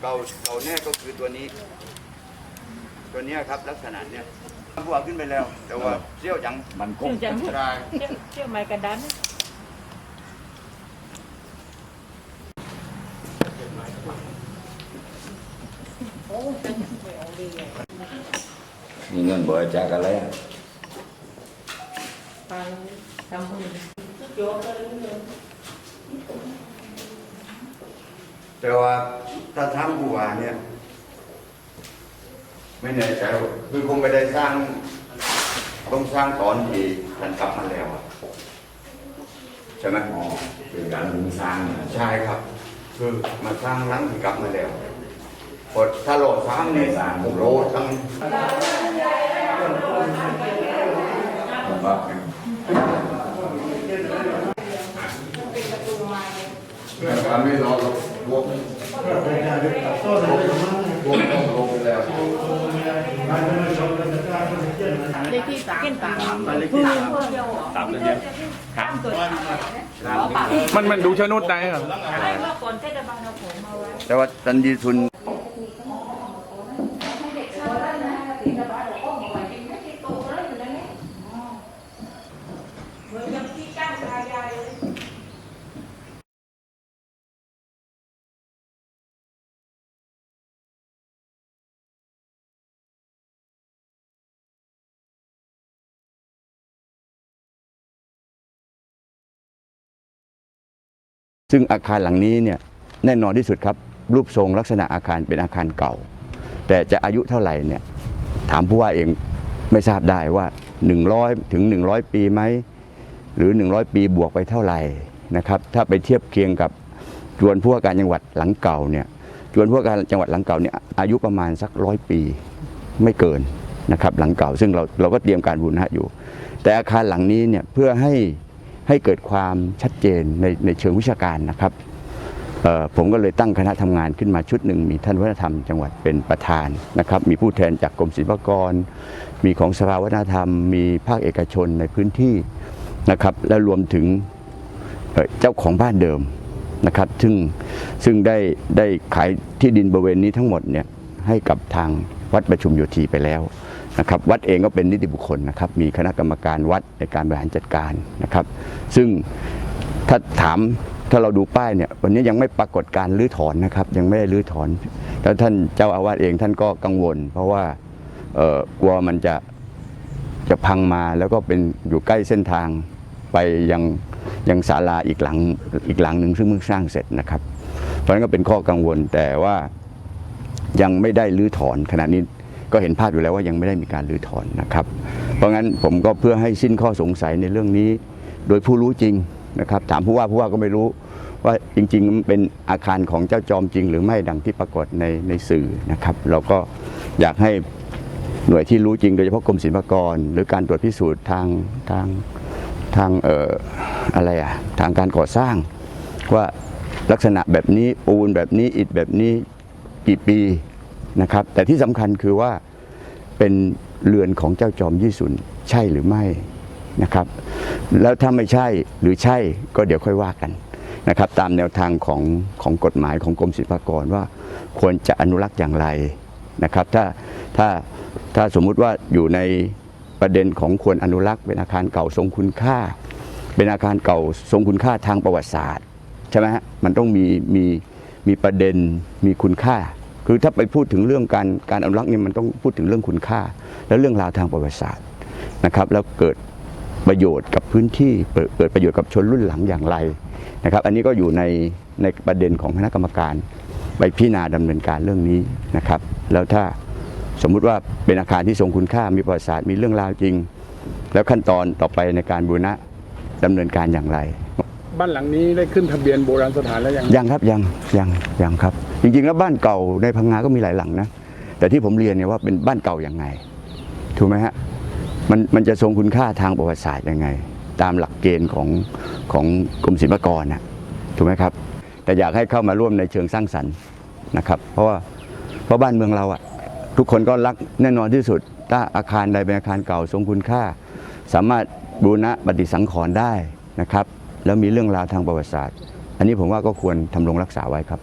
เก่าเก่าแน่ก็คือตัวนี้ ตัวเนี้ยครับ ลักษณะเนี้ยพวกขึ้นไปแล้ว แต่ว่าเสี้ยวจังมันคเชื่งอจังใช่เชื่อเชื่อไม้กระดานมีเงินบริจาคกันแล้วไปทำบุญโยกเลย แต่ว่าถ้าทำบัวเนี่ย ไม่แน่ใจว่าคือคงไม่ได้สร้างต้องสร้างตอนที่ท่านกลับมาแล้วอะใช่ไหมอ๋อเป็นการบุญสร้างนะใช่ครับ คือมาสร้างหลังที่กลับมาแล้วพอถ้าโหลดสร้างเนี่ยสร้างโหลดทั้งผมว่าการไม่รอ รวมรวมต้องลงแล้วเลขที่สามสามเลขที่สามสามเดือนเดียวสามตัวมันมันดูชนุดได้ครับไม่เมื่อก่อนเทศบาลเอาผมมาไว้แต่ว่าตันดีทุน เหมือนกับที่จ้างรายใหญ่เลย ซึ่งอาคารหลังนี้เนี่ยแน่นอนที่สุดครับ รูปทรงลักษณะอาคารเป็นอาคารเก่า แต่จะอายุเท่าไหร่เนี่ยถามผู้ว่าเองไม่ทราบได้ว่า 100 ถึง 100 ปีไหมหรือ 100 ปีบวกไปเท่าไหร่นะครับถ้าไปเทียบเคียงกับจวนผู้ว่าการจังหวัดหลังเก่าเนี่ยจวนผู้ว่าการจังหวัดหลังเก่าเนี่ยอายุประมาณสักร้อยปีไม่เกินนะครับหลังเก่าซึ่งเราเราก็เตรียมการบูรณะอยู่ แต่อาคารหลังนี้เนี่ยเพื่อให้ ให้เกิดความชัดเจนในในเชิงวิชาการนะครับผมก็เลยตั้งคณะทำงานขึ้นมาชุดหนึ่ง มีท่านวัฒนธรรมจังหวัดเป็นประธานนะครับ มีผู้แทนจากกรมศิลปากร มีของสภาวัฒนธรรม มีภาคเอกชนในพื้นที่นะครับ และรวมถึงเจ้าของบ้านเดิมนะครับ ซึ่งซึ่งได้ได้ขายที่ดินบริเวณนี้ทั้งหมดเนี่ยให้กับทาง วัดประชุมโยธีไปแล้วนะครับวัดเองก็เป็นนิติบุคคลนะครับมีคณะกรรมการวัดในการบริหารจัดการนะครับ ซึ่งถ้าถามถ้าเราดูป้ายเนี่ยวันนี้ยังไม่ปรากฏการรื้อถอนนะครับ ยังไม่ได้รื้อถอนแล้วท่านเจ้าอาวาสเองท่านก็กังวล เพราะว่าเออกลัวมันจะจะพังมาแล้วก็เป็นอยู่ใกล้เส้นทางไปยังยังศาลาอีกหลังอีกหลังหนึ่งซึ่งเพิ่งสร้างเสร็จนะครับ เพราะนั้นก็เป็นข้อกังวลแต่ว่า ยังไม่ได้รื้อถอนขณะนี้ก็เห็นภาพอยู่แล้วว่ายังไม่ได้มีการรื้อถอนนะครับ เพราะงั้นผมก็เพื่อให้สิ้นข้อสงสัยในเรื่องนี้ โดยผู้รู้จริงนะครับ ถามผู้ว่าผู้ว่าก็ไม่รู้ว่าจริงๆมันเป็นอาคารของเจ้าจอมจริง หรือไม่ดังที่ปรากฏในในสื่อนะครับ เราก็อยากให้หน่วยที่รู้จริงโดยเฉพาะกรมศิลปากร หรือการตรวจพิสูจน์ทางทางทางเอ่ออะไรอะทางการก่อสร้าง ว่าลักษณะแบบนี้ปูนแบบนี้อิฐแบบนี้ กี่ปีนะครับ แต่ที่สำคัญคือว่าเป็นเรือนของเจ้าจอมยี่สุนใช่หรือไม่นะครับ แล้วถ้าไม่ใช่หรือใช่ก็เดี๋ยวค่อยว่ากันนะครับ ตามแนวทางของของกฎหมายของกรมศิลปากรว่าควรจะอนุรักษ์อย่างไรนะครับ ถ้าถ้าถ้าสมมุติว่าอยู่ในประเด็นของควรอนุรักษ์เป็นอาคารเก่าทรงคุณค่า เป็นอาคารเก่าทรงคุณค่าทางประวัติศาสตร์ใช่ไหมฮะมันต้องมีมี มีประเด็นมีคุณค่า คือถ้าไปพูดถึงเรื่องการการอนุรักษ์เนี่ยมันต้องพูดถึงเรื่องคุณค่า และเรื่องราวทางประวัติศาสตร์นะครับ แล้วเกิดประโยชน์กับพื้นที่เกิดประโยชน์กับชนรุ่นหลังอย่างไรนะครับ อันนี้ก็อยู่ในในประเด็นของคณะกรรมการไปพิจารณาดำเนินการเรื่องนี้นะครับ แล้วถ้าสมมุติว่าเป็นอาคารที่ทรงคุณค่ามีประวัติศาสตร์มีเรื่องราวจริง แล้วขั้นตอนต่อไปในการบูรณะดำเนินการอย่างไร บ้านหลังนี้ได้ขึ้นทะเบียนโบราณสถานแล้วยังยังครับยังยังยังครับ จริงๆ แล้วบ้านเก่าในพังงาก็มีหลายหลังนะ แต่ที่ผมเรียนเนี่ยว่าเป็นบ้านเก่ายังไง ถูกไหมฮะมันมันจะทรงคุณค่าทางประวัติศาสตร์ยังไง ตามหลักเกณฑ์ของของกรมศิลปากรนะถูกไหมครับ แต่อยากให้เข้ามาร่วมในเชิงสร้างสรรค์นะครับ เพราะว่าเพราะบ้านเมืองเราอะทุกคนก็รักแน่นอนที่สุด ถ้าอาคารใดเป็นอาคารเก่าทรงคุณค่า สามารถบูรณะปฏิสังขรณ์ได้นะครับ แล้วมีเรื่องราวทางประวัติศาสตร์ อันนี้ผมว่าก็ควรทำรงรักษาไว้ครับ